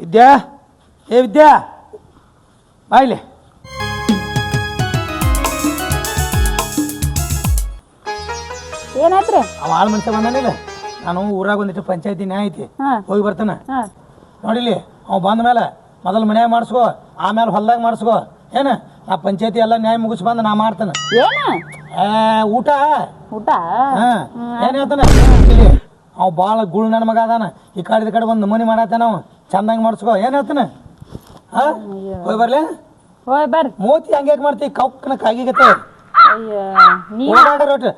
ವಿದ್ಯಾ? ಏ ವಿದ್ಯಾ? ಬಾಯ್ಲಿ ಏನಾಯ್ತ್ರಿ ಅವ ಆಳ್ ಮನುಷ್ಯ ಬಂದಾನಿಲ್ಲ ನಾನು ಊರಾಗ ಒಂದಿಟ್ಟು ಪಂಚಾಯತಿ ನ್ಯಾಯ ಐತಿ. ಹೋಗಿ ಬರ್ತಾನೆ. ನೋಡಿಲಿ ಅವ ಬಂದ ಮೇಲೆ ಮೊದಲು ಮನ್ಯಾಗ ಮಾಡಿಸ್ಕೋ ಆಮೇಲೆ ಹೊಲ್ದಾಗ ಮಾಡಿಸ್ಕೋ. ಏನ? ಆ ಪಂಚಾಯತಿ ಎಲ್ಲ ನ್ಯಾಯ ಮುಗಿಸ್ ಬಂದು ನಾ ಮಾಡ್ತಾನೆ. ಏನ? ಊಟ? ಊಟ? ಹಾ. ಏನ್ ಹೇಳ್ತಾನೆ? ಅವ್ ಭಾಳ ಗುಳ್ ನನ್ನ ಮಗ ಅದಾನ. ಈ ಕಡೆ ಈ ಕಡೆ ಒಂದು ಮನಿ ಮಾಡತ್ತಾನ ಅವ. ಚಂದಂಗೆ ಮಾಡಿಸ್ಕೋ. ಏನ್ ಹೇಳ್ತಾನ? ಹೋಯ್ ಹೋಗಿ ಬರ್ಲಿ. ಹೋಯ್ ಬರ್ರಿ ಮೂತಿ ಹಂಗೆ ಮಾಡ್ತಿ? ಕೌಕ್ನ ಕಾಗಿಗತ್ತ ಅಯ್ಯ ನೀ ಓಡಾಡ ರೊಟ್ಟಿ.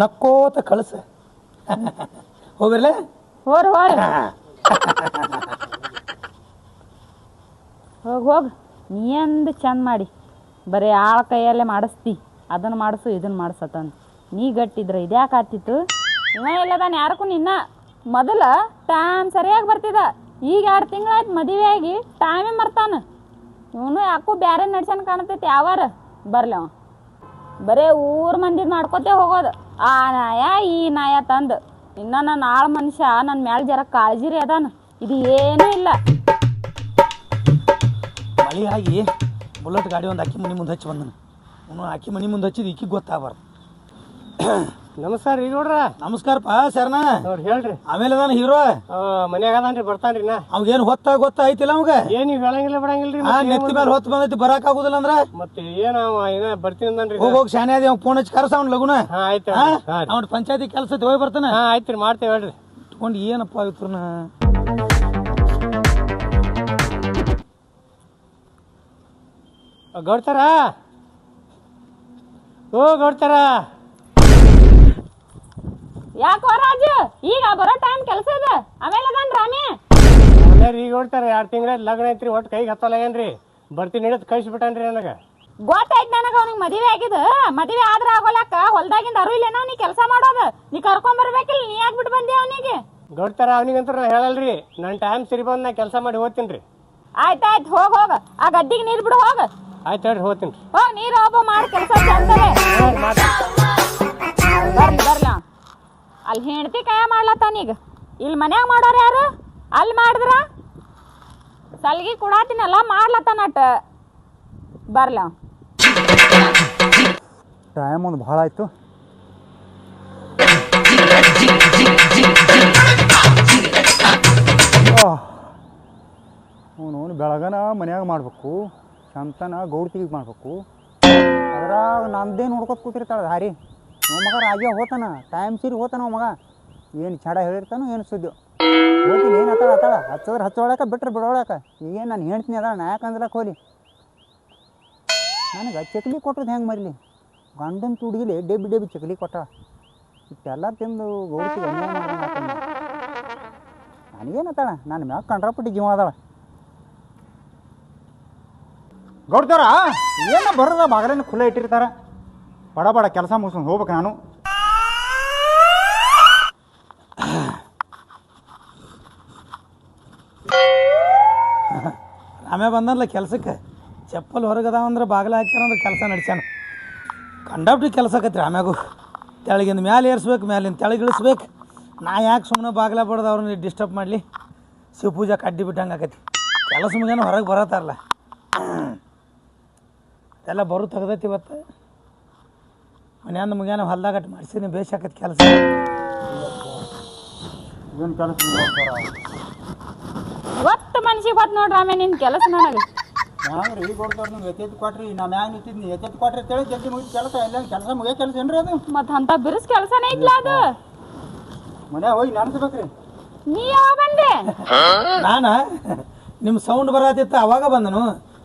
ನಕ್ಕೋತ ಕಳ್ಸ. ಹೋಗಿರ್ಲೆ ಹೋರ್ ಹೋರ್. ಹೋಗ ಹೋಗ. ನೀ ಅಂದ ಚಂದ ಮಾಡಿ. ಬರೀ ಆಳ ಕೈಯಲ್ಲೇ ಮಾಡಿಸ್ತಿ. ಅದನ್ನ ಮಾಡಿಸು ಇದನ್ನ ಮಾಡಿಸತ್ತ ನೀ ಗಟ್ಟಿದ್ರೆ ಇದ್ಯಾಕೆ ಆತಿತ್ತು ಇವ ಎಲ್ಲದಾನ ಯಾರಕ್ಕೂ ನಿನ್ನ ಮೊದಲ ಟೈಮ್ ಸರಿಯಾಗಿ ಬರ್ತಿದ. ಈಗ ಎರಡು ತಿಂಗಳಾಯ್ತು ಮದುವೆ ಆಗಿ ಟೈಮೇ ಮರ್ತಾನ ಇವನು ಯಾಕೋ ಬೇರೆ ನಡ್ಸನ್ ಕಾಣತೈತಿ, ಯಾವಾರ? ಬರ್ಲಿ ಅವ. ಬರೇ ಊರ್ ಮಂದಿದ್ ಮಾಡ್ಕೋತೆ ಹೋಗೋದು. ಆ ನಾಯ, ಈ ನಾಯ ತಂದು. ಇನ್ನ ನನ್ನ ಆಳು ಮನುಷ್ಯ ನನ್ನ ಮ್ಯಾಲ ಜರ ಕಾಳಜಿ ರೀ ಅದಾನ. ಇದು ಏನೂ ಇಲ್ಲ. ಮಳೆ ಆಗಿ ಬುಲೆಟ್ ಗಾಡಿ ಒಂದು ಅಕ್ಕಿ ಮನಿ ಮುಂದೆ ಹಚ್ಚಿ ಬಂದನು. ಅವನು ಅಕ್ಕಿ ಮನಿ ಮುಂದೆ ಹಚ್ಚಿದ ಈಕಿ ಗೊತ್ತಾಗಬಾರ್ದು. ನಮಸ್ಕಾರ ರೀ ನೋಡ್ರ. ನಮಸ್ಕಾರಪ್ಪ ಶರಣ. ನೋಡ್ರಿ ಹೇಳ್ರಿ. ಆಮೇಲೆ ಅದಾನ ಹೀರೋ? ಮನ್ಯಾಗ ಅದಾನ್ರಿ ಬರ್ತಾನ್ರಿ ನಾ ಅವಾಗೇನು ಹೊತ್ತ ಐತಿಲ್ಲ ಅವಾಗ? ಏನ್ ನೀವ್ ಹೇಳಂಗಿಲ್ಲ ಬಿಡಂಗಿಲ್ರಿ ಆ ನೆತ್ತಿ ಮೇಲೆ ಹೊತ್ತು ಬಂದೈತಿ ಬರಕ್ ಆಗುದಿಲ್ಲ ಅಂದ್ರ? ಮತ್ತೆ ಏನ ಏನ ಬರ್ತೀನಿ ಅಂದನ್ರಿ ಹೋಗಿ ಹೋಗಿ ಶಾನೆ ಅದೇ ಫೋನ್ ಹಚ್ಚಿ ಕರ್ಸ ಅವ್ನ ಲಗುನ. ಹಾ ಆಯ್ತು. ಅವ್ನ ಪಂಚಾಯತಿ ಕೆಲಸ ಹೋಗಿ ಬರ್ತಾನ. ಹಾ ಆಯ್ತ್ರಿ ಮಾಡ್ತೇವೆ ಹೇಳ್ರಿ. ಇಟ್ಕೊಂಡು ಏನಪ್ಪ ಇವ್ರನ್ನ ಗೌಡ್ತಾರ? ಓ ಗೌಡ್ತಾರ? ಯಾಕೋ ರಾಜು? ಈಗ ಬರೋ ಟೈಮ್ ಕೆಲಸ ಇದೆ. ಆಮೇಲೆ ಅದಾನ ರಾಮಿ ಅಲ್ಲೇ ಈಗ ಹೊಡ್ತಾರೆ ಎರಡು ತಿಂಗಳ ಲಗ್ನ ಐತ್ರಿ ಒಟ್ಟು ಕೈಗೆ ಹತ್ತಲಾಗೇನ್ರಿ ಬರ್ತೀನಿ ಹಿಡಿದು ಕಳಿಸ್ಬಿಟ್ಟನ್ರಿ ನನಗೆ. ಗೊತ್ತಾಯ್ತು ನನಗೆ ಅವ್ನಿಗೆ ಮದುವೆ ಆಗಿದ್ದು. ಮದುವೆ ಆದ್ರೆ ಆಗೋಲಕ್ಕ ಹೊಲ್ದಾಗಿಂದ ಅರು ಇಲ್ಲೇನೋ ನೀ ಕೆಲಸ ಮಾಡೋದು. ನೀ ಕರ್ಕೊಂಡ್ ಬರ್ಬೇಕಿಲ್ಲ ನೀ ಆಗ್ಬಿಟ್ಟು ಬಿಟ್ಟು ಬಂದಿ ಅವನಿಗೆ? ಗೊಡ್ತಾರ ಅವನಿಗಂತೂ ನಾ ಹೇಳಲ್ರಿ ನನ್ನ ಟೈಮ್ ಸರಿ ಬಂದು ನಾ ಕೆಲಸ ಮಾಡಿ ಹೋಗ್ತೀನಿ ರೀ ಆಯ್ತಾಯ್ತು ಹೋಗಿ ಹೋಗ. ಆ ಗದ್ದಿಗೆ ನೀರು ಬಿಡು ಹೋಗ. ಆಯ್ತು ಹೇಳ್ರಿ ಹೋಗ್ತೀನಿ. ರೀ ಹೋಗ್ ನೀರು ಒಬ್ಬ ಮಾಡಿ ಕೆಲಸ ಬರ್ಲಿ ಬರ್ಲಿ. ಅಲ್ಲಿ ಹೆಂಡತಿ ಕಾಯ ಮಾಡ್ಲತ್ತಾನೀಗ ಇಲ್ಲಿ ಮನ್ಯಾಗ ಮಾಡೋರು ಯಾರು? ಅಲ್ಲಿ ಮಾಡಿದ್ರ? ಸಲ್ಗಿ ಕೊಡಾತಿನಲ್ಲ ಮಾಡ್ಲತ್ತಾನಟ. ಬರ್ಲ. ಟೈಮ್ ಒಂದು ಭಾಳ ಆಯಿತು. ಅವನು ಬೆಳಗನ ಮನ್ಯಾಗ ಮಾಡಬೇಕು, ಸಂತನ ಗೌಡ್ತಿಗೆ ಮಾಡಬೇಕು. ಅದ್ರಾಗ ನಂದೇ ನೋಡ್ಕೊತ ಕೂತಿರ್ತಾಳೆ ದಾರಿ? ನಮ್ಮ ಮಗ ರಾಜ ಹೋತಾನ ಟೈಮ್ ಸೀರಿ ಹೋತಾನ ಮಗ. ಏನು ಚಡ ಹೇಳಿರ್ತಾನೋ ಏನು ಸುದ್ದಿ ಹೋಗ್ತೀನಿ ಏನು ಹತ್ತಾಳ ಹತ್ತಾಳ ಹಚ್ಚೋದ್ರೆ ಹಚ್ಚೋಳಕ ಬಿಟ್ರೆ ಬಿಡೋಳಕ. ಏನು ನಾನು ಹೇಳ್ತೀನಿ ಅದ ನಾ ಯಾಕಂದ್ರೆ ಕೋಲಿ ನನಗೆ ಚಕ್ಲಿ ಕೊಟ್ಟದ್ದು ಹೆಂಗೆ ಮರಲಿ? ಗಂಡನ ತುಡುಗಿಲಿ ಡೆಬ್ಬಿ ಡೆಬ್ಬಿ ಚಕ್ಲಿ ಕೊಟ್ಟ ಇಷ್ಟೆಲ್ಲ ತಿಂದು ಗೌರಿ ನನಗೇನು ನನ್ನ ಮ್ಯಾಗ ಕಂಡ್ರಪಟ್ಟಿ ಜೀವ ಅದಾಳ. ಗೌಡ್ತಾರ ಏನು ಬರೋದ ಬಾಗಲನ್ನು ಖುಲ್ಲ ಇಟ್ಟಿರ್ತಾರ? ಬಡ ಬಡ ಕೆಲಸ ಮುಗಿಸ್ಕೊಂಡು ಹೋಗ್ಬೇಕು ನಾನು. ಆಮೇಲೆ ಬಂದಲ್ಲ ಕೆಲಸಕ್ಕೆ. ಚಪ್ಪಲ್ ಹೊರಗದಾವ ಅಂದ್ರೆ ಬಾಗಿಲ ಹಾಕ್ಯಾರಂದ್ರೆ ಕೆಲಸ ನಡ್ಸ್ಯಾನ. ಕಂಡಪ್ಟಿ ಕೆಲಸ ಆಕತ್ರಿ ಆಮ್ಯಾಗು. ತೆಳಗಿಂದ ಮ್ಯಾಲೆ ಏರ್ಸ್ಬೇಕು, ಮ್ಯಾಲಿಂದ ತೆಳಗೆ ಇಳಿಸ್ಬೇಕು. ನಾ ಯಾಕೆ ಸುಮ್ಮನೆ ಬಾಗಿಲ ಬಡ್ದು ಅವ್ರನ್ನ ಡಿಸ್ಟರ್ಬ್ ಮಾಡಲಿ? ಶಿವ ಪೂಜಾ ಕಡ್ಡಿ ಬಿಟ್ಟಂಗೆ ಆಕತಿ ಕೆಲಸ ಮುಂಜಾನೆ ಹೊರಗೆ ಬರತ್ತಾರಲ್ಲ ಎಲ್ಲ ಬರು ತೆಗ್ದೈತಿ ಇವತ್ತು. ಮನ್ಯಾಂದ ಮುಗಿಯಾನ ಹೊಲ್ದಾಗಟ್ಟು ಮಾಡಿಸಿನಿ ಬೇಸಾಕತಿ ಕೆಲಸ. ಏನು ಕೆಲಸ ಒಟ್ಟು ಮನ್ಸಿಗೆ ಗೊತ್ತು ನೋಡ್ರಿ ಆಮೇಲೆ ನಿನ್ನ ಕೆಲಸ ನನಗೆ. ಹ್ಯಾಂಗ್ರಿ ಈಗ ಕೊಡ್ತಾರ ನೀವು ಎತ್ತೆತ್ತು ಕೊಟ್ರಿ ನಾನು ಹ್ಯಾಂಗ ನಿಂತಿದ್ನಿ ಎತ್ತೆತ್ತು ಕೊಟ್ರಿ ಅಂತೇಳಿ ಜಲ್ದಿ ಮುಗಿದ ಕೆಲಸ ಎಲ್ಲ ಕೆಲಸ ಮುಗಿಯೋ ಕೆಲಸ ಏನ್ರಿ ಅದು? ಮತ್ತೆ ಅಂಥ ಬಿರುಸ್ ಕೆಲಸನೇ ಇಲ್ಲ ಅದು. ಮನ್ಯಾಗ ಹೋಗಿ ನೆನ್ಸ್ಬೇಕ್ರಿ. ನೀ ಯಾವ ಬಂದೆ? ನಾನ ನಿಮ್ಮ ಸೌಂಡ್ ಬರತ್ತಿತ್ತು ಅವಾಗ ಬಂದನು.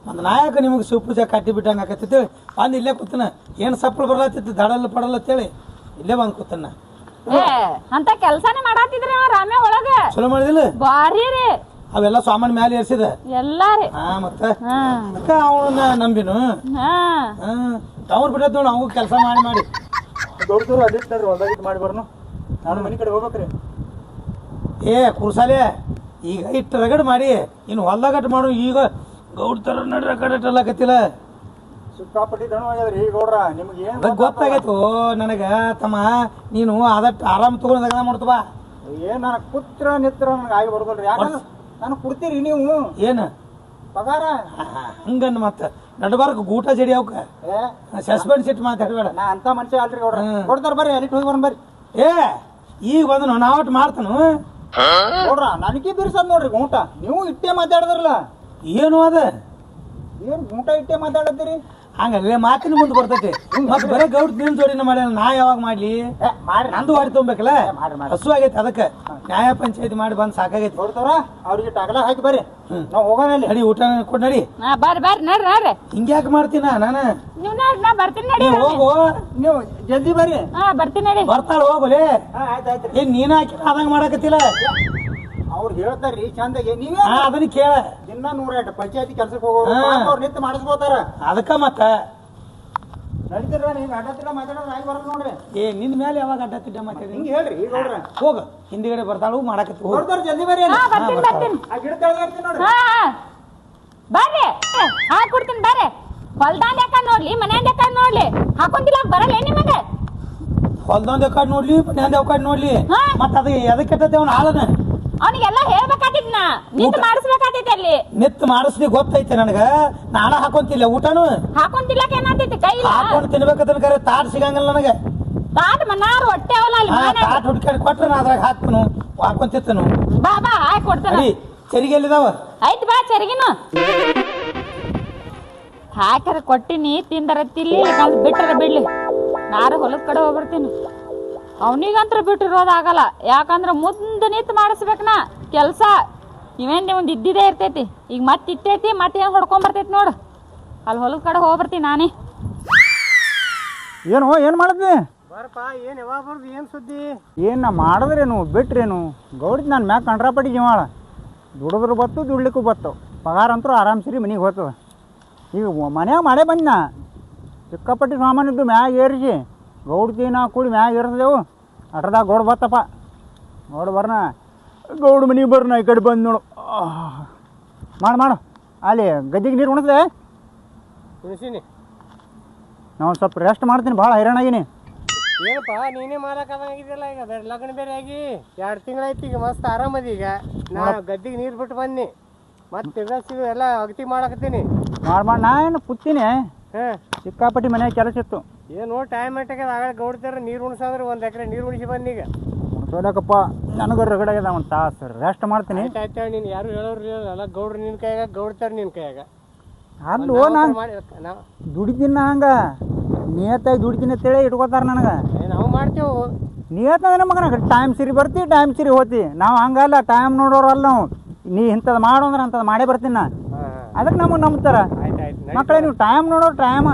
ಒಂದು ನಾಯಕ ನಿಮಗೆ ಶಿವಪೂಜೆ ಕಟ್ಟಿ ಬಿಟ್ಟಂಗೆ ಆಕತ್ತಿತ್ತು ಬಂದು ಇಲ್ಲೇ ಕೂತನ. ಏನು ಸಪ್ಪಳು ಬರ್ಲತ್ತಿತ್ತು ದಡಲ್ಲ ಪಡಲ್ಲ ಅಂತೇಳಿ. ಇಲ್ಲೇ ಬಂದು ಕೂತನ. ಏ ಅಂತ ಕೆಲಸನೇ ಮಾಡಾತಿದ್ರಿ ಅವ ಒಳಗ? ಚಲೋ ಮಾಡಿದಿಲ್ಲ? ಭಾರಿ ರೀ. ಅವೆಲ್ಲ ಸಾಮಾನ್ ಮ್ಯಾಲೆ ಏರ್ಸಿದ. ಎಲ್ಲ ರೀ. ಹಾ ಮತ್ತೆ? ಅದಕ್ಕೆ ಅವನ ನಂಬಿನು. ಹಾ. ಹಾ ತವ್ರು ಬಿಟ್ಟೈತೆ ನೋಡಿ ಅವು ಕೆಲಸ ಮಾಡಿ ಮಾಡಿ. ಗೌಡ್ತರು ಹೊಲ್ದಾಗ ಹೊಲ್ದಾಗಿದ್ದು ಮಾಡಿ ಬರ್ನು. ನಾನು ಮನೆ ಕಡೆ ಹೋಗ್ಬೇಕ್ರಿ ಏ ಕುರ್ಸಾಲೆ ಈಗ ಇಟ್ಟು ರಗಡ್ ಮಾಡಿ ಇನ್ನು ಹೊಲ್ದಾಗಟ್ಟು ಮಾಡು ಈಗ ಗೌಡ್ ಥರ ನಡ್ರ ರಗಡಟ್ಟಲ್ಲಕತ್ತಿಲ್ಲ ಸಿಕ್ಕಾಪಟ್ಟಿ ದಣ ಆಗ್ಯದ್ರಿ ಗೌಡ್ರ ನಿಮ್ಗೆ ಏನು ಅದಕ್ಕೆ ಗೊತ್ತಾಗೈತು ನನಗೆ ತಮ್ಮ ನೀನು ಆದಷ್ಟು ಆರಾಮ್ ತಗೊಂಡಾಗ ಮಾಡ್ತವ ಏನ್ ನನಗೆ ಕುತ್ರ ನಿತ್ರ ನನಗೆ ಆಗಿ ಬರ್ದಲ್ರಿ. ಯಾಕಂದ್ರೆ ನಾನು ಕೊಡ್ತೀರಿ ನೀವು. ಏನು? ಪಗಾರ? ಹಂಗನ್ ಮತ್ತ. ನಡಬಾರ್ಕ ಗೂಟ ಜಡಿ ಅವಕ ಸಸ್ಪೆಂಡ್ ಸಿಟ್ಟು ಮಾತಾಡಬೇಡ. ನಾ ಅಂತ ಮನುಷ್ಯ ಅಲ್ರಿ ಗೌಡ್ರ. ಕೊಡ್ತಾರ ಬರ್ರಿ ಅಲ್ಲಿ ಹೋಗಿ ಬರ್ರಿ. ಏ ಈಗ ಬಂದನು ನಾವಟ್ ಮಾಡ್ತಾನು? ನೋಡ್ರ ನನಗೆ ಬಿರ್ಸದ್ ನೋಡ್ರಿ ಊಟ ನೀವು ಇಟ್ಟೆ ಮಾತಾಡಿದ್ರಲ್ಲ. ಏನು ಅದ? ಏನು ಊಟ ಇಟ್ಟೆ ಮಾತಾಡತ್ತೀರಿ? ಹಂಗಲ್ಲೇ ಮಾತಿನ ಮುಂದೆ ಬರ್ತೈತಿ. ಮತ್ತೆ ಬರೇ ಗೌಡ್ ನಿನ್ ಜೋಡಿನ ಮಾಡ್ಯಾನ ನಾ ಯಾವಾಗ ಮಾಡ್ಲಿ? ಏ ಮಾಡ್ರಿ. ನಂದು ಹೊಡಿ ತುಂಬಬೇಕಲ್ಲ ಮಾಡ್ರಿ, ಮಾಡ್ರಿ. ಹಸು ಆಗೈತಿ ಅದಕ್ಕೆ. ನ್ಯಾಯ ಪಂಚಾಯತಿ ಮಾಡಿ ಬಂದು ಸಾಕಾಗೈತಿ. ನೋಡ್ತಾರ ಅವ್ರಿಗೆ ಟಗಲ ಹಾಕಿ ಬರ್ರಿ. ನಾವು ಹೋಗೋಣ ಹಡಿ ನಡಿ ಊಟ ಕೊಡ್ ನಡಿ. ಬರ್ರಿ ಬರ್ರಿ ನಡ್ರಿ ನಡ್ರಿ. ಹಿಂಗ್ಯಾಕೆ ಮಾಡ್ತೀನ ನಾನು? ನೀವು ನಡ್ರಿ ನಾ ಬರ್ತೀನಿ ನಡಿ ಹೋಗು. ನೀವು ಜಲ್ದಿ ಬರ್ರಿ. ಹಾ ಬರ್ತೀನಿ ನಡಿ. ಬರ್ತಾಳ ಹೋಗಲೇ ಆಯ್ತು ಆಯ್ತು ಏನ್ ನೀನ್ ಹಾಕಿ ಆದಂಗ ಮಾಡಕತ್ತಿಲ್ಲ? ಅವ್ರು ಹೇಳ್ತಾರ್ರಿ ಚಂದಾಗಿ. ನೀವೇ ಹಾ ಅದನ್ನ ಕೇಳ. ದಿನ ನೂರ ಎಂಟು ಪಂಚಾಯತಿ ಕೆಲ್ಸಕ್ಕೆ ಹೋಗೋರು ಹಾ. ಪಾಪ ಅವ್ರು ನಿಂತು ಮಾಡಿಸ್ಕೋತಾರ ಅದಕ್ಕ ಮತ್ತ? ನಡೀತಿರ ನೀವು ಅಡ್ಡತ್ತಿರ ಮಾತಾಡೋದು ಆಗಿ ಬರೋದು ನೋಡ್ರಿ. ಏ ನಿನ್ ಮೇಲೆ ಯಾವಾಗ ಅಡ್ಡ ತಿಡ್ಡ ಮಾತಾಡಿ ಹಿಂಗೆ ಹೇಳ್ರಿ ಈಗ ನೋಡ್ರ ಹೋಗ ಹಿಂದಿಗಡೆ ಬರ್ತಾಳು ಮಾಡಕತ್ತಿ ಹೋಗ. ನೋಡ್ತಾರ ಜಲ್ದಿ ಬರ್ರಿ ಹಾ ಅಲ್ಲಿ. ಬರ್ತೀನಿ ಬರ್ತೀನಿ. ಆ ಗಿಡ ನೋಡ್ರಿ. ಹಾ ಹಾ. ಬರ್ರಿ. ಹಾಕೊಡ್ತೀನಿ ಬರ್ರಿ. ಹೊಲ್ದಾಂದ ಯಾಕ ನೋಡ್ಲಿ ಮನ್ಯಾಂದ ಯಾಕ ನೋಡ್ಲಿ. ಹಾಕೊಂತಿಲ್ಲ ಬರಲ್ಲ ಏನ್ ನಿಮಗೆ ಹೊಲ್ದೊಂದ್ ಯಾಕಡ್ ನೋಡ್ಲಿ ಮನ್ಯಾಂದ ಯಾಕಡ್ ನೋಡ್ಲಿ. ಹಾ. ಮತ್ತ ಅದ ಎದಕ್ಕೆ ಕೆಟ್ಟತೆ ಅವ್ನ ಆಳನ ಅವನಿಗೆಲ್ಲ ಹೇಳ್ಬೇಕಾತಿದ್ ನಾ. ನಿಂತು ಮಾಡಿಸ್ಬೇಕಾತೈತಿ ಅಲ್ಲಿ. ನಿತ್ ಮಾಡಿಸ್ಲಿ ಗೊತ್ತೈತೆ ನನಗ. ನಾನ ಹಾಕೊಂತಿಲ್ಲ ಊಟನು. ಹಾಕೊಂತಿಲ್ಲಕ ಏನಾಗ್ತೈತಿ ಕೈ ಹಾಕೊಂಡು ತಿನ್ಬೇಕಂತ ಕರೆ ತಾಟ್ ಸಿಗಂಗಿಲ್ಲ ನನಗೆ. ತಾಟ್ ಮನಾರು ಹೊಟ್ಟೆ ಅವಲ್ಲ ಅಲ್ಲಿ ಹಾ ಮನ್ಯಾಗ. ತಾಟ್ ಹುಡ್ಕೊಂಡು ಕೊಟ್ರೆ ನಾ ಅದ್ರಾಗ ಹಾಕ್ತನು ಹಾಕೊಂತಿತ್ತನು ಬಾ ಬಾ ಹಾಕಿ ಕೊಡ್ತಾನ. ನಡಿ ಚರಿಗೆ ಎಲ್ಲಿದಾವ? ಆಯ್ತು ಬಾ ಚರಿಗಿನ. ಹಾಕರ ಕೊಟ್ಟಿನಿ ತಿಂದರ ತಿಲ್ಲಿ ಬಿಟ್ಟರ ಬಿಡ್ಲಿ. ನಾರು ಹೊಲದ ಕಡೆ ಹೋಗ್ಬರ್ತೀನಿ. ಅವನಿಗಂತ್ರ ಬಿಟ್ಟಿರೋದಾಗಲ್ಲ. ಯಾಕಂದ್ರೆ ಮುಂದೆ ನಿಂತು ಮಾಡಿಸ್ಬೇಕು ನಾ. ಕೆಲಸ ಇವೇನು ಒಂದು ಇದ್ದಿದ್ದೇ ಇರ್ತೈತಿ. ಈಗ ಮತ್ತೆ ಇಟ್ಟೈತಿ ಮತ್ತೆ ಏನು ಹೊಡ್ಕೊಂಬರ್ತೈತಿ ನೋಡು. ಅಲ್ಲಿ ಹೊಲದ ಕಡೆ ಹೋಗ್ಬರ್ತೀನಿ ನಾನೇ. ಏನು ಏನು ಮಾಡಿದ್ನಿ ಬರಪ್ಪ ಏನು ಯಾವಾಗ ಬರ್ದು ಏನ್ ಸುದ್ದಿ? ಏನು ನಾ ಮಾಡಿದ್ರೇನು ಬಿಟ್ರೇನು? ಗೌಡ್ ನಾನು ಮ್ಯಾಗ ಕಂಡ್ರಾಪಟ್ಟಿ ಜೀವಾಳ ದುಡಿದ್ರು ಬತ್ತು ದುಡ್ಲಿಕ್ಕೂ ಬತ್ತು. ಪಗಾರ ಅಂತೂ ಆರಾಮ್ ಸರಿ ಮನೆಗೆ ಹೋಗ್ತದ ಈಗ ಮನ್ಯಾಗ ಮಳೆ ಬಂದ ನಾ ಸಿಕ್ಕಾಪಟ್ಟಿ ಸಾಮಾನು ಮ್ಯಾಗ ಏರಿಸಿ ಗೌಡ್ತಿ ನಾ ಕೂಡಿ ಮ್ಯಾಗ ಏರಿಸಿದೆವು ಅಟ್ರದಾಗ ಗೌಡ್ ಬತ್ತಪ್ಪ. ನೋಡು ಬರ್ನ. ಗೌಡ್ ಮನೆಗೆ ಬರ್ನ ಈ ಕಡೆ ಬಂದು ನೋಡು. ಮಾಡು ಮಾಡು. ಅಲ್ಲಿ ಗದ್ದಿಗೆ ನೀರು ಉಣಿಸ್ದೆ ಕುಡಿಸೀನಿ ನಾವು ಸ್ವಲ್ಪ ರೆಸ್ಟ್ ಮಾಡ್ತೀನಿ ಭಾಳ ಹೈರಾಣಾಗಿನಿ ಏನಪ್ಪ ನೀನೇ ಮಾಲಕ್ಕಾಗಿದ್ಯಲ್ಲ ಈಗ? ಬೇರೆ ಲಗ್ನ ಬೇರೆ ಆಗಿ ಎರಡು ತಿಂಗಳಾಯ್ತು ಈಗ ಮಸ್ತ್ ಆರಾಮದ ಈಗ. ನಾ ಗದ್ದಿಗೆ ನೀರು ಬಿಟ್ಟು ಬನ್ನಿ. ಮತ್ತೆ ಎಲ್ಲ ಅಗತಿ ಮಾಡಕತ್ತೀನಿ. ಮಾಡಿ ಮಾಡಿ. ನಾನು ಕೂತೀನಿ? ಹಾಂ. ಸಿಕ್ಕಾಪಟ್ಟಿ ಮನೆ ಕೆಲಸ ಇತ್ತು. ಏನು ಟೈಮ್ ಮಟ್ಟಕ್ಕೆ ಆಗ ಗೌಡ್ತಾರ ನೀರು ಉಣಿಸಾದ್ರೆ ಒಂದು ಎಕರೆ ನೀರು ಉಣಿಸಿ ಬನ್ನಿ ಈಗ. ಸೋಲಕಪ್ಪ ನನಗೂ ರಗಡಾಗ್ಯದ ಒಂದು ತಾಸು. ರೆಸ್ಟ್ ಮಾಡ್ತೀನಿ. ಆಯ್ತು ನೀನು ಯಾರು ಹೇಳೋರು ಎಲ್ಲ ಗೌಡ್ರು ನಿನ್ನ ಕೈಯಾಗ ಗೌಡ್ತಾರ ನಿನ್ನ ಕೈಯಾಗ. ಅಲ್ಲೋ ನಾನು ಮಾಡಿ ನಾವು ದುಡಿತೀನಿ ನಾ ಹಂಗ. ನಿಯತ್ತಾಗಿ ದುಡಿತೀನಿ ಅಂತೇಳಿ ಇಟ್ಕೋತಾರ ನನಗೆ. ನಾವು ಮಾಡ್ತೇವೆ. ನಿಯತ್ ಅಂದ್ರೆ ಮಗನ ಟೈಮ್ ಸಿರಿ ಬರ್ತಿ ಟೈಮ್ ಸಿರಿ ಹೋತಿ. ನಾವು ಹಂಗಲ್ಲ ಟೈಮ್ ನೋಡೋರಲ್ಲ ನಾವು. ನೀ ಇಂಥದ್ದು ಮಾಡು ಅಂದ್ರೆ ಅಂಥದ್ದು ಮಾಡೇ ಬರ್ತೀನಿ ನಾ. ಅದಕ್ಕೆ ನಮಗೆ ನಂಬ್ತಾರ. ಆಯ್ತು ಆಯ್ತು ಮಕ್ಕಳೇ ನೀವು ಟೈಮ್ ನೋಡೋರು ಟೈಮ್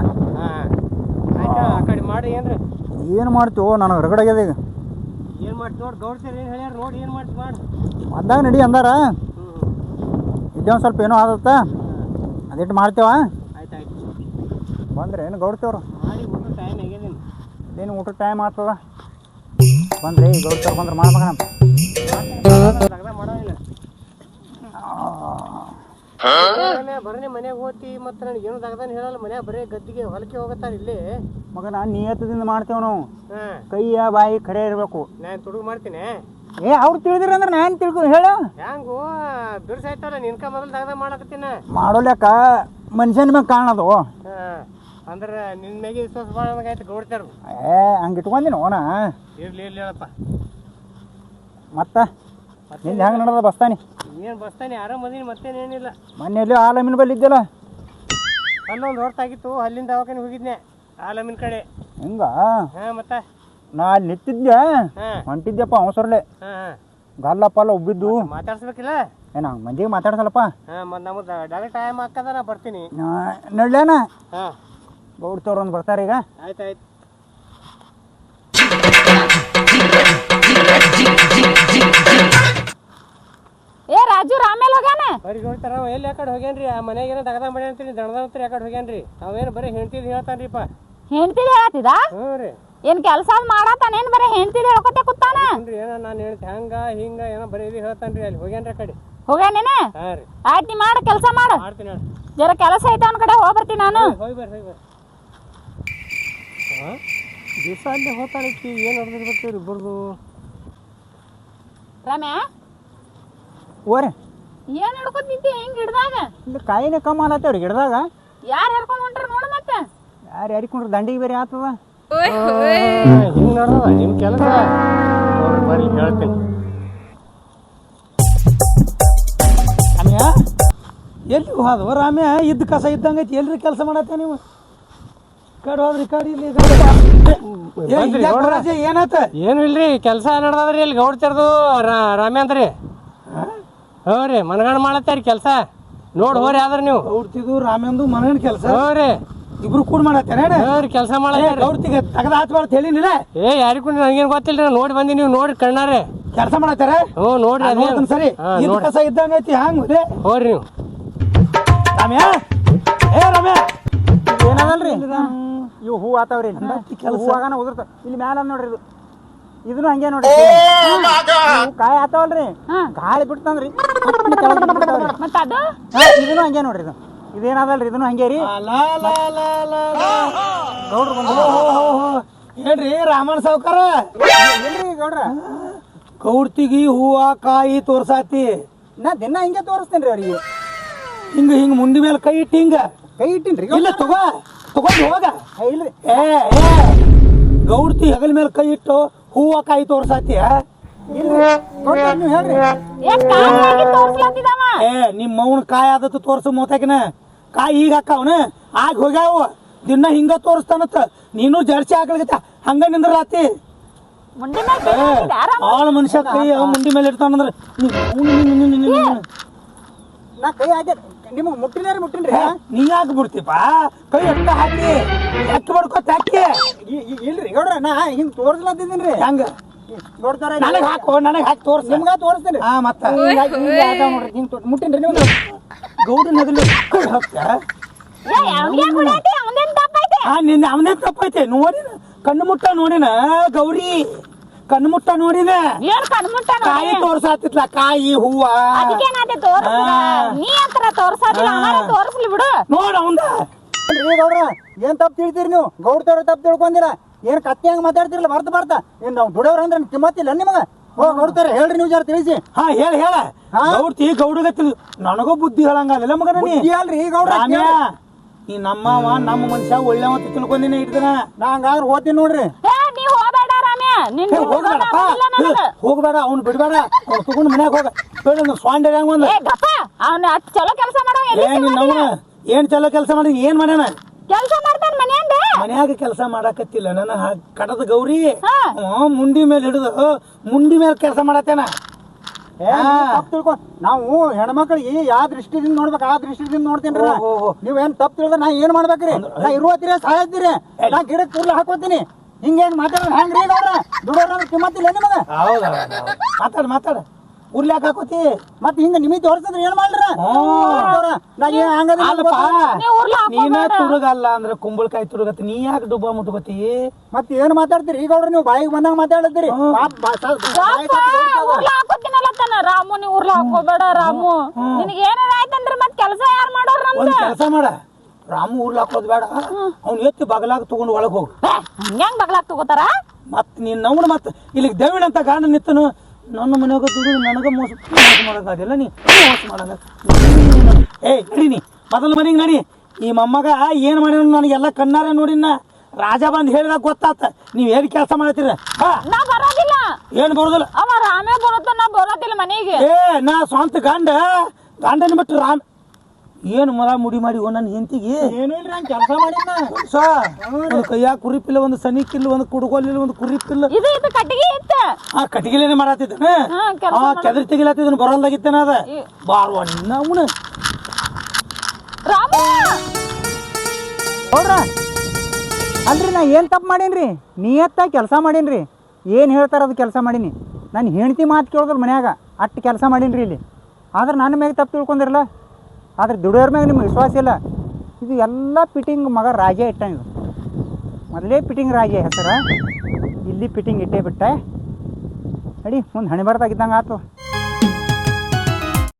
ಮಾಡಿ ಏನ್ರಿ? ಏನು ಮಾಡ್ತೀವೋ ನಾನು ರಗಡಾಗ್ಯದ ಈಗ. ಏನು ಮಾಡ್ತಿ ನೋಡಿ ಗೌಡ್ತಾರ ಏನು ಹೇಳ್ಯಾರ ನೋಡಿ ಏನು ಮಾಡ್ತಿ ಮಾಡಿ. ಅಂದಾಗ ನಡಿ ಅಂದಾರ. ಇಲ್ಲೇ ಒಂದು ಸ್ವಲ್ಪ ಏನೋ ಆದತ್ತ. ಅದಿಟ್ಟು ಮಾಡ್ತೇವ. ಆಯ್ತು ಆಯ್ತು. ಬಂದ್ರೆ ಏನು ಗೌಡ್ತೇವ್ರು ಮಾಡಿ ಊಟ ಟೈಮ್ ಆಗ್ಯದೇನು ಏನು ಊಟ ಟೈಮ್ ಆಗ್ತದ ಬಂದ್ರಿ ಗೌಡ್ತೇವ್ರು ಬಂದ್ರೆ ಮಾಡ್ಬೇಕು ತೆಗ್ದ ಮಾಡೋದಿಲ್ಲ ಬರನೇ ಮನೆಗೆ ಹೋತಿ ಮತ್ತೆ ನನಗೆ ಏನು ತಗದಾನ ಹೇಳಲ್ಲ. ಮನ್ಯಾಗ ಬರೀ ಗದ್ದಿಗೆ ಹೊಲಕ್ಕೆ ಹೋಗತ್ತಾರ ಇಲ್ಲಿ. ಮಗನ ನಿಯತದಿಂದ ಮಾಡ್ತೇವೆ ನಾವು. ಕೈಯ ಬಾಯಿ ಖರೆ ಇರಬೇಕು. ನಾನು ತುಡುಗು ಮಾಡ್ತೀನಿ. ಏ ಅವ್ರು ತಿಳಿದಿರ ಅಂದ್ರೆ ನಾನು ತಿಳ್ಕೊ ಹೇಳು. ಹ್ಯಾಂಗು ಬಿರ್ಸಾಯ್ತಲ್ಲ ನಿನ್ಕ ಮೊದಲು ತಗದ ಮಾಡಕತ್ತಿನ. ಮಾಡೋಲ್ಯಾಕ ಮನುಷ್ಯನ ಮ್ಯಾಗ ಕಾಣದು. ಅಂದ್ರೆ ನಿನ್ನ ಮ್ಯಾಗೆ ವಿಶ್ವಾಸ ಭಾಳ ಆಯ್ತು ಗೌಡ್ತಾರ ಏ ಹಂಗೆ ಇಟ್ಕೊಂಡಿನ ಓನ ಇರ್ಲಿ ಇರ್ಲಿ ಹೇಳಪ್ಪ. ಮತ್ತೆ? ನಿಂದು ಹೆಂಗೆ ನಡೆದ ಬಸ್ತಾನಿ? ಏನು ಬಸ್ತಾನೆ ಆರಾಮದೀನಿ ಮತ್ತೇನೇನಿಲ್ಲ. ಮೊನ್ನೆ ಎಲ್ಲೋ ಆಲಮಿನ ಬಲ್ಲಿ ಇದ್ದಲ್ಲ? ಅಲ್ಲೊಂದು ಹೊರತಾಗಿತ್ತು ಅಲ್ಲಿಂದ ದವಾಖಾನೆ ಹೋಗಿದ್ನೆ ಆಲಮಿನ ಕಡೆ. ಹಿಂಗ? ಹಾಂ ಮತ್ತೆ? ನಾ ಅಲ್ಲಿ ನಿಂತಿದ್ದೆ. ಹಾಂ. ಹೊಂಟಿದ್ದೆಪ್ಪ ಅವಸರಲೆ ಹಾಂ ಹಾಂ. ಗಲ್ಲ ಪಲ್ಲ ಉಬ್ಬಿದ್ದು ಮಾತಾಡ್ಸ್ಬೇಕಿಲ್ಲ? ಏನ ಮಂದಿಗೆ ಮಾತಾಡ್ಸಲ್ಲಪ್ಪ. ಹಾಂ ಮತ್ತು ನಮಗೆ ಡೈರೆಕ್ಟ್ ಟೈಮ್ ಹಾಕದ ನಾ ಬರ್ತೀನಿ. ನಡ್ಲೇನ? ಹಾಂ. ಗೌಡ್ತವ್ರು ಒಂದು ಬರ್ತಾರೆ ಈಗ ಆಯ್ತು ಆಯ್ತು. ಏ ಆಮೇಲೆ ಹೋಗ್ಯಾನ? ಬರೀ ಹೇಳ್ತಾರ ಅವ ಎಲ್ಲಿ ಯಾಕಡೆ ಹೋಗ್ಯಾನ್ರಿ? ಆ ಮನೆಗೆ ಏನೋ ಮನೆ ಮಾಡಿ ಅಂತೀನಿ ದಣದ ಅಂತ ಯಾಕಡೆ ಹೋಗ್ಯಾನ್ರಿ. ಅವೇನು ಬರೀ ಹೆಂಡ್ತಿದ್ ಹೇಳ್ತಾನ್ರಿಪ್ಪ. ಹೆಂಡ್ತಿದ್ ಹೇಳತ್ತಿದ? ಹ್ಞೂ ರೀ. ಏನ್ ಕೆಲಸ ಮಾಡತ್ತಾನೇನ್ ಬರೀ ಹೆಂಡ್ತಿದ್ ಹೇಳ್ಕೊತ ಕೂತಾನ? ಏನೋ ನಾನು ಹೇಳ್ತಿ ಹಂಗ ಹಿಂಗ ಏನೋ ಬರೀ ಇದು ಹೇಳ್ತಾನ್ರಿ ಅಲ್ಲಿ ಹೋಗ್ಯಾನ್ರಿ ಆ ಕಡೆ. ಹೋಗ್ಯಾನೇನ? ಹಾಂ ರೀ. ಆಯ್ತು ನೀ ಮಾಡ ಕೆಲಸ ಮಾಡು. ಮಾಡ್ತೀನಿ ಜರ ಕೆಲಸ ಐತೆ ಅವ್ನ ಕಡೆ ಹೋಗ್ಬರ್ತೀನಿ ನಾನು. ಹೋಗಿ ಬರ್ರಿ ಹೋಗಿ ಬರ್ರಿ. ಹಾಂ? ದಿವಸ ಅಲ್ಲಿ ಹೋಗ್ತಾಳಿಕ್ಕಿ ಏನು ಹೊಡೆದಿರ್ಬೇಕು ಇವ್ರು ಇಬ್ಬರದು ರಾಮ್ಯಾ? ಓರಿ ಏನ್ ಹಿಡ್ಕೊಂಡ್ ನಿಂತಿ? ಹಿಂಗ್ ಹಿಡ್ದಾಗ? ಇಲ್ಲಿ ಕಾಯಿನೇ ಕಮ್ಮಿ ಆಲತ್ತವ್ರಿ ಹಿಡ್ದಾಗ ಯಾರು ಹಿಡ್ಕೊಂಡ್ ಹೊಂಟ್ರ ನೋಡು ಮತ್ತೆ. ಯಾರು ಯಾರಿಕೊಂಡ್ರೆ ದಂಡಿಗೆ ಬೇರೆ ಆತದ. ಹಿಂಗ್ ನೋಡ್ದವ ನಿಮ್ ಕೆಲಸ? ನೋಡ್ರಿ ಬರ್ಲಿ ಹೇಳ್ತೀನಿ. ರಾಮ್ಯ ಎಲ್ಲಿ ಹೋದವ ರಾಮ್ಯ? ಇದ್ದ ಕಸ ಇದ್ದಂಗೈತಿ ಎಲ್ರಿ ಕೆಲಸ ಮಾಡತ್ತೆ ನೀವು? ಕಡೆ ಹೋದ್ರಿ ಕಡೆ ಇಲ್ಲಿ ಬಂದ್ರಿ, ನೋಡ್ರ. ಏನಾತ? ಏನು ಇಲ್ರಿ ಕೆಲಸ ನಡ್ದದ್ರಿ ಇಲ್ಲಿ ಗೌಡ್ ತೆರ್ದು ರಾಮ್ಯ ಅಂತ್ರಿ. ಹ್ಞೂ ರೀ ಮನಗಂಡ್ ಮಾಡತ್ತಾರಿ ಕೆಲಸ? ನೋಡಿ ಹೋರಿ ಆದ್ರ ನೀವು. ಗೌಡ್ತಿದು ರಾಮೇಂದು ಮನಗಂಡ್ ಕೆಲಸ. ಹ್ಞೂ ರೀ. ಇಬ್ರು ಕೂಡ ಮಾಡತ್ತೇನೆ ಹ್ಞೂ ರೀ ಕೆಲಸ ಹಾತ್ ಗೌಡ್ತಿಗೆ ತಗದ ಹಾಚ್ಬಾರ್ದು ಹೇಳಿನಿಲ್ಲ ಏ ಯಾರಿಗೂ ನನಗೇನು ಗೊತ್ತಿಲ್ರಿ ಗೊತ್ತಿಲ್ಲ ನೋಡಿ ಬಂದಿ ನೀವು ನೋಡಿ ಕಣ್ಣಾರೆ. ಕೆಲಸ ಮಾಡತ್ತಾರ ಹ್ಞೂ ನೋಡ್ರಿ ಅದೇ. ಸರಿ. ಹಾ, ಇದ್ದ ಕಸ ಇದ್ದಂಗ ಐತಿ ಹಂಗ ಇದೆ? ಹೋರಿ ನೀವು. ರಾಮ್ಯ? ಏ ರಾಮ್ಯ? ಏನಲ್ರಿ ಇವು ಹೂ ಆತಾವ್ರಿ. ಹೂವಾಗ ಉದುರ್ತಾವ ಆಗಾನ ಉದುರ್ತ ಇಲ್ಲಿ ಮ್ಯಾಲ ನೋಡ್ರಿ ಇದು. ಇದನ್ನು ಹಂಗೆ ನೋಡಿ ಕಾಯಿ ಆತಾವಲ್ರಿ. ಹಾ. ಗಾಳಿ ಬಿಡ್ತಂದ್ರಿ. ಮತ್ತ ಅದು? ಇದನ್ನು ಹಂಗೆ ನೋಡ್ರಿ ಇದು. ಇದೇನದಲ್ರಿ ಇದನ್ನು ಹಂಗೆ ರೀ. ಗೌಡ್ರು ಬಂದ್ರು. ಹೇಳ್ರಿ ರಾಮಣ್ಣ ಸಾವ್ಕಾರ? ಇಲ್ರಿ ಗೌಡ್ರ. ಗೌಡ್ತಿಗಿ ಹೂವ ಕಾಯಿ ತೋರ್ಸಾತಿ. ನಾ ದಿನ ಹಿಂಗೆ ತೋರಿಸ್ತೇನ್ರಿ ಅವ್ರಿಗೆ. ಹಿಂಗ ಹಿಂಗ ಮುಂಡಿ ಮೇಲೆ ಕೈ ಇಟ್ಟು ಹಿಂಗ. ಕೈ ಇಟ್ಟಿನ್ರಿ ಇಲ್ಲ ತಗೋ ತಗೊಂಡು ಹೋಗ. ಇಲ್ರಿ. ಏ ಏ. ಗೌಡ್ತಿ ಹೆಗಲ ಮೇಲೆ ಕೈ ಇಟ್ಟು ಹೂವ ಕಾಯಿ ತೋರ್ಸಾತಿ ಆ? ಇಲ್ರಿ? ನೀವು ಹೇಳ್ರಿ. ಏ ಕಾಯಾಗಿ ತೋರ್ಸ್ಲತ್ತಿದವ ಏ ನಿಮ್ಮ ಮೌನ ಕಾಯಿ ಆದತ್ತು ತೋರ್ಸು ಮೂತಾಕಿನ. ಕಾಯಿ ಈಗ ಹಾಕವನ? ಆಗ ಹೋಗ್ಯಾವ. ದಿನ ಹಿಂಗ ತೋರಿಸ್ತಾನತ್ತ ನೀನು ಜರ್ಸಿ ಹಾಕ್ಲಿಕ್ಕ ಹಂಗ ನಿಂದ್ರಲಾತಿ. ಆಳ ಮನುಷ್ಯ ಕೈ ಮುಂಡಿ ಮೇಲೆ ಇಡ್ತಾನಂದ್ರ. ನೀ- ಕೈ ನಿಮಗೆ ಮುಟ್ಟಿನಾರಿ. ಮುಟ್ಟಿನ್ರಿ ನೀ ಯಾಕೆ ಬಿಡ್ತೀಪ ಕೈ ಎಟ್ಟ ಹಾಕಿ ಎಟ್ಟು ಬಡ್ಕೋತ ಹಾಕಿ ಇಲ್ರಿ ಗೌಡ್ರ ನಾ ಹಿಂಗ್ ತೋರ್ಸ್ಲತ್ತಿದ್ದೀನ್ರಿ ಹೆಂಗ? ನೋಡ್ತಾರ ನನಗೆ ಹಾಕು ನನಗೆ ಹಾಕಿ ತೋರ್ಸ. ನಿಮ್ಗ ತೋರಿಸ್ತೀನಿ. ಹಾ ಮತ್ತ. ನೋಡ್ರಿ ಹಿಂಗ್ ತೋ- ಮುಟ್ಟಿನ್ರಿ ನೀವು ಗೌಡ ನಗಲು ಕೈ ಹಾಕ್ತ ಹಾ ನಿನ್ನ ಅವನೇ ತಪ್ಪೈತೆ ನೋಡಿನ ಕಣ್ಣು ಮುಟ್ಟ ನೋಡಿನ ಗೌರಿ. ಕಣ್ಣು ನೋಡಿದೆ. ಏನ್ ಕಣ್ಮುಟ್ಟ ಕಾಯಿ ತೋರ್ಸಾತಿತ್ಲ ಕಾಯಿ ಹೂವ. ಅದಕ್ಕೇನಾದೆ ನೀ ಅಂತರ ತೋರ್ಸೋದಿಲ್ಲ ಅವರ ತೋರಿಸ್ಲಿ ಬಿಡು. ನೋಡ ಅವಂದ. ಗೌಡ್ರ ಏನ್ ತಪ್ಪು ತಿಳ್ತೀರಿ ನೀವು? ಗೌಡ್ತವ್ರ ತಪ್ಪು ತಿಳ್ಕೊಂಡಿರ ಏನ್ ಕತ್ತೆ ಹಂಗ ಮಾತಾಡ್ತಿರಲ್ಲ ಬರ್ತ ಬರ್ತ. ಏನ್ ನಾವು ದುಡವ್ರ ಅಂದ್ರೆ ಕಿಮ್ಮತ್ತಿಲ್ಲ ನಿಮಗ? ಹೋಗ್ ಗೌಡ್ತಾರ ಹೇಳ್ರಿ ನೀವು ಜರ ತಿಳಿಸಿ. ಹಾ ಹೇಳ ಹೇಳ? ಗೌಡ್ತಿ ಗೌಡಗ ತಿಳ್ ನನಗೂ ಬುದ್ಧಿ ಹೇಳಂಗಲ್ಲ ಮಗನ ನೀ. ಬುದ್ಧಿ ಅಲ್ರಿ ಗೌಡ್ರ ಈ ನೀ ನಮ್ಮವ ನಮ್ಮ ಮನುಷ್ಯ ಒಳ್ಳೆವ ಮತ್ತೆ ತಿಳ್ಕೊಂಡಿನ ಇಡ್ದನ ನಾ ಹಂಗಾದ್ರೆ ಓದ್ತೀನಿ ನೋಡ್ರಿ ಏ ನೀ ಹೋಗ್ಬೇಡ ರಾಮ್ಯ ನಿನ್ ಹೋಗ್ಬೇಡಪ್ಪ ಹೋಗ್ಬೇಡ. ಅವ್ನು ಬಿಡ್ಬೇಡ. ಅವ್ನು ತಗೊಂಡು ಮನ್ಯಾಗ ಹೋಗ ಹೇಳ ಸ್ವಾಂಡ ಹೆಂಗ್ ಒಂದ್ ಏ ಗಪ್ಪ ಅವನ ಚಲೋ ಕೆಲಸ ಮಾಡೋ ಏನ್ ಚಲೋ ಕೆಲಸ ಮಾಡಿ ಏನ್ ಮಾಡ್ಯಾನ ಕೆಲಸ ಮಾಡ್ತಾನ ಮನೆಯಿಂದ. ಮನ್ಯಾಗ ಕೆಲಸ ಮಾಡಕತ್ತಿಲ್ಲ ನನ್ನ ಕಡದ ಗೌರಿ. ಮುಂಡಿ ಮೇಲೆ ಹಿಡಿದು ಮುಂಡಿ ಮೇಲೆ ಕೆಲಸ ಮಾಡತ್ತೇನ? ತಪ್ಪು ತಿಳ್ಕೊ. ನಾವು ಹೆಣ್ಮಕ್ಳಿಗೆ ಯಾವ ದೃಷ್ಟಿದಿಂದ ನೋಡ್ಬೇಕು ಆ ದೃಷ್ಟಿದಿಂದ ನೋಡ್ತೀನಿ. ನೀವೇನ್ ತಪ್ಪು ತಿಳಿದ್ರೆ ನಾ ಏನ್ ಮಾಡ್ಬೇಕ್ರಿ? ನಾ ಇರುವತ್ತೀರಿ ಸಾಯತ್ತೀರಿ. ನಾ ಗಿಡಕ್ಕೆ ಕೂರ್ಲ ಹಾಕೋತೀನಿ ಹಿಂಗೇನ್ ಮಾತಾಡೋದು ಹೆಂಗ್ರಿ ಗೌಡ್ರ ದುಡೋರ ಕಿಮ್ಮತ್ತಿಲ್ಲ ನಿಮಗ? ಹೌದಾ. ಮಾತಾಡ ಮಾತಾಡ. ಉರ್ಲಿ ಯಾಕೆ ಹಾಕೋತಿ? ಮತ್ತೆ ಹಿಂಗ ನಿಮಿತ್ ತೋರಿಸಿದ್ರೆ ಏನ್ ಮಾಡ್ರ ಉರ್ಲ್. ನೀನೇ ತುಡುಗಲ್ಲ ಅಂದ್ರೆ ಕುಂಬಳಕಾಯಿ ತುರುಗತ್ತಿ. ನೀ ಯಾಕೆ ಡುಬ್ಬ ಮುಟ್ಕೋತಿ? ಮತ್ತೆ ಏನ್ ಮಾತಾಡ್ತೀರಿ? ಈಗ ನೋಡ್ರಿ ನೀವು ಬಾಯಿಗೆ ಬಂದಾಗ ಮಾತಾಡತ್ತೀರಿ. ರಾಮು ನೀವು ಊರ್ಲ ಹಾಕೋಬೇಡ ರಾಮು. ನಿನಗೆ ಏನಾರ ಆಯ್ತಂದ್ರೆ ಮತ್ ಕೆಲಸ ಯಾರು ಮಾಡೋರ್ ಕೆಲಸ ಮಾಡ. ರಾಮು ಊರ್ಲಾಕ್ ಹಾಕೋದ್ ಬೇಡ. ಅವ್ನು ಎತ್ತಿ ಬಗಲಾಗ ತಗೊಂಡು ಒಳಗೆ ಹೋಗು. ಹಂಗ್ಯಾಂಗ್ ಬಗ್ಲಾಕ್ ತಗೋತಾರ? ಮತ್ ನೀನ್ ನವ್ನ ಮತ್ ಇಲ್ಲಿಗೆ ದೇವಿನ ಅಂತ ಗಾಂಡ ನಿತ್ತನು ನನ್ನ ಮನ್ಯಾಗ ದುಡಿದು ನನಗ ಮೋಸ ಮೋಸ ಮಾಡೋಕ್ಕಾಗಿಲ್ಲ ನೀ. ಮೋಸ ಮಾಡಂಗ ಏಯ್ ನಡಿ ನೀ. ಮೊದಲು ಮನೆಗೆ ನಡಿ. ಈ ಮೊಮ್ಮಗ ಏನ್ ಮಾಡಿ ನನಗೆಲ್ಲ ಕಣ್ಣಾರೆ ನೋಡಿನ ರಾಜ ಬಂದ್ ಹೇಳಿದಾಗ ಗೊತ್ತಾತ. ನೀವ್ ಏನ್ ಕೆಲಸ ಮಾಡತ್ತೀರ? ಹಾ. ನಾ ಬರೋದಿಲ್ಲ. ಏನ್ ಬರೋದಿಲ್ಲ? ಅವ ರಾಮೇ ಬರುತ್ತ ನಾ ಬರೋದಿಲ್ಲ ಮನೆಗೆ. ಏ ನಾ ಸ್ವಂತ ಗಂಡ. ಗಂಡನ ಬಿಟ್ಟು ರಾಮ್ ಏನು ಮರ ಮುಡಿ ಮಾಡಿ ನನ್ನ ಹೆಂತಿಗೆ ಏನೂ ಇಲ್ಲ ಕೆಲಸ ಮಾಡಿನ ಸಾ ಒಂದು ಕೈಯಾಗ ಕುರಿಪಿಲ್ಲ ಒಂದು ಸನಿಕಿಲ್ಲ ಒಂದು ಕುಡುಗೋಲಿಲ್ಲ ಒಂದು ಕುರಿಪಿಲ್ಲ ಇದು ಇದು ಕಟ್ಟಿಗೆ ಇತ್ತ? ಆ ಕಟ್ಟಿಗೆಲೇನೆ ಮಾಡತ್ತಿದ್ದಾನ ಹಾ, ಕೆಲ್ಸ ಆ ಕೆದರ್ ತೆಗಿಲತ್ತಿದ್ದನ ಬರಲ್ದಾಗಿತ್ತೇನ ಅದ? ಬಾರ್ವ ಅವನು. ರಾಮು ನೋಡ್ರ? ಅಲ್ರಿ ನಾ ಏನು ತಪ್ಪು ಮಾಡೇನ್ರಿ? ನಿಯತ್ತಾಗಿ ಕೆಲಸ ಮಾಡೀನಿ ಏನು ಹೇಳ್ತಾರ ಅದು ಕೆಲಸ ಮಾಡೀನಿ. ನಾನು ಹೆಂಡತಿ ಮಾತು ಕೇಳಿದ್ರು ಮನ್ಯಾಗ ಅಷ್ಟು ಕೆಲಸ ಮಾಡೀನಿ ಇಲ್ಲಿ. ಆದ್ರೆ ನನ್ನ ಮ್ಯಾಗ ತಪ್ಪು ತಿಳ್ಕೊಂಡಿರಲ್ಲ ಆದ್ರೆ ದುಡಿಯೋರ ಮ್ಯಾಗ ನಿಮ್ಗೆ ವಿಶ್ವಾಸ ಇಲ್ಲ. ಇದು ಎಲ್ಲ ಪಿಟಿಂಗ್ ಮಗ ರಾಜ ಇಟ್ಟ ಇದು ಮೊದಲೇ ಪಿಟಿಂಗ್ ರಾಜ ಹೆಸರು. ಇಲ್ಲಿ ಪಿಟಿಂಗ್ ಇಟ್ಟೇ ಬಿಟ್ಟೆ. ಅಡಿ ಮುಂದೆ ಹಣೆ ಬರ್ದಾಗಿದ್ದಂಗೆ ಆತು